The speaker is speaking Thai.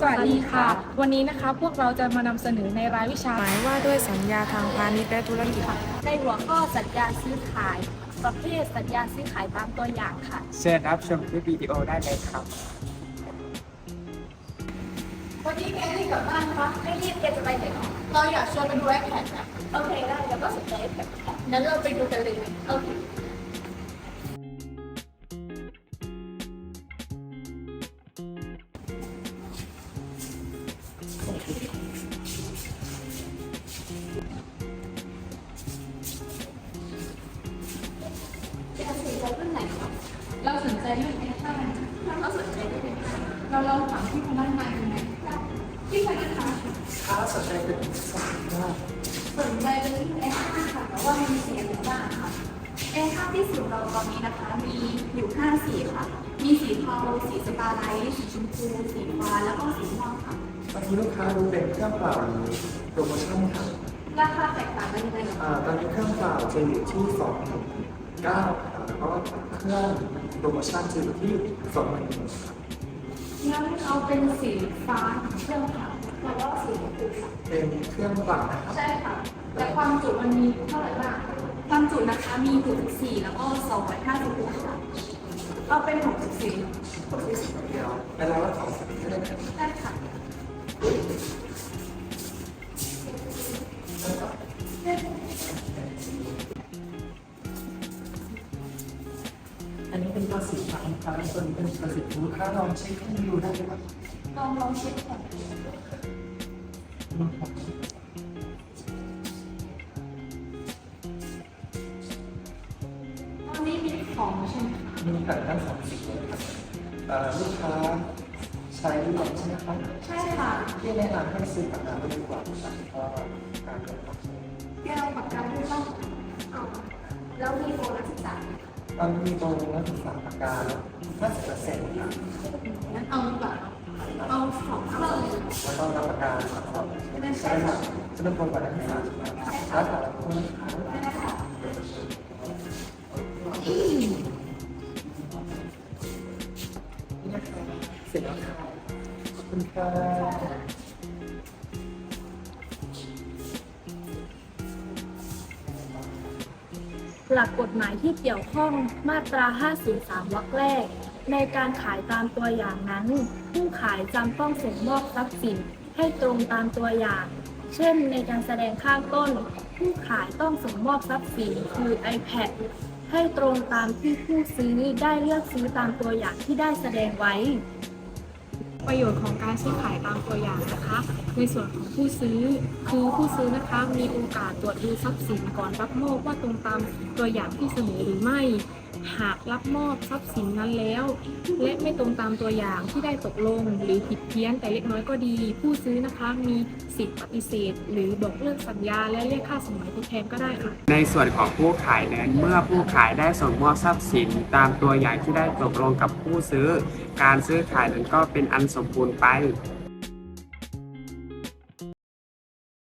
สวัสดีค่ะ วันนี้นะคะพวกเราจะมานำเสนอในรายวิชาหมายว่าด้วยสัญญาทางพาณิชย์และธุรกิจในหัวข้อสัญญาซื้อขาย ประเภทสัญญาซื้อขายตามตัวอย่างค่ะ เชิญรับชมคลิปวิดีโอได้เลยครับ วันนี้แกรีบกลับบ้านปะไม่รีบแกจะไปไหนหรอเราอยากชวนไปดูแอคแท็กนะโอเคได้แล้วก็สนใจแบบงั้นเราไปดูกันเลยโอเค ใจเรื่องแอคชั่นเราสนใจด้วยเราลองถามที่พนักงานดูไหมที่พนักงานถ้าสนใจเป็นสัญญาสนใจเป็นที่แอคชั่นค่ะแต่ว่ามีสีอะไรบ้างค่ะแอคชั่นที่สูงเราตอนนี้นะคะ มีอยู่ห้าสีค่ะ มีสีเทาสีสตาร์ไลท์สีชมพูสีฟ้าแล้วก็สีม่วงค่ะตอนนี้ลูกค้าดูเป็นเครื่องเปล่าหรือโปรโมชั่นครับราคาแตกต่างกันยังไงเหรออ่าตอนนี้เครื่องเปล่าจะอยู่ที่2 9ครับ แล้วก็เครื่องโปรโมชั่นจะอยู่ที่2 1งั้นเอาเป็นสีฟ้าเครื่องค่ะแล้วก็สีชมพูค่ะเป็นเครื่องเปล่านะครับ ใช่ค่ะ แต่ความจุมันมีเท่าไหร่บ้างความจุนะคะมี64แล้วก็256ค่ะเอาเป็น64 เดียวเวลาละสอง อันนี้เป็นตัวสีฟ้าครับส่วนี้เป็นตัวสีชมพูลูกค้าลองเช็คให้ดูได้ไหมครับลองลองเช็คก่อนตอนนี้มีของใช่ไหมมีแต่ทั้งสองสีเลยครับเอ่อลูกค้าใช้หรือยังใช่ไหมครับใช่ค่ะที่แนะนำให้ซื้อปากกาไปดีกว่าครับ ตอนนี้มีโปรนักศึกษาปากกาห้าสิบเปอร์เซ็นต์ครับงั้นเอาดีกว่าเอาสองเครื่องเลยแล้วก็รับประกันครับใช่ครับจะเป็นคนกว่านักศึกษาแล้วแต่ละคนได้ค่ะครับเสร็จแล้วครับขอบคุณครั หลักกฎหมายที่เกี่ยวข้องมาตรา503วรรคแรก ในการขายตามตัวอย่างนั้น ผู้ขายจำต้องส่งมอบทรัพย์สินให้ตรงตามตัวอย่าง เช่น ในการแสดงข้างต้น ผู้ขายต้องส่งมอบทรัพย์สินคือ iPad ให้ตรงตามที่ผู้ซื้อได้เลือกซื้อตามตัวอย่างที่ได้แสดงไว้ ประโยชน์ของการซื้อขายตามตัวอย่างนะคะ ในส่วนของผู้ซื้อคือผู้ซื้อนะคะมีโอกาสตรวจดูทรัพย์สินก่อนรับมอบว่าตรงตามตัวอย่างที่เสนอหรือไม่ หากรับมอบทรัพย์สินนั้นแล้ว และไม่ตรงตามตัวอย่างที่ได้ตกลงหรือผิดเพี้ยนแต่เล็กน้อยก็ดี ผู้ซื้อนะคะมีสิทธิปฏิเสธ หรือบอกเลิกสัญญาและเรียกค่าสมัยทดแทนก็ได้ค่ะ ในส่วนของผู้ขายนั้นเมื่อผู้ขายได้ส่งมอบทรัพย์สิน ตามตัวอย่างที่ได้ตกลงกับผู้ซื้อ การซื้อขายนั้นก็เป็นอันสมบูรณ์ไป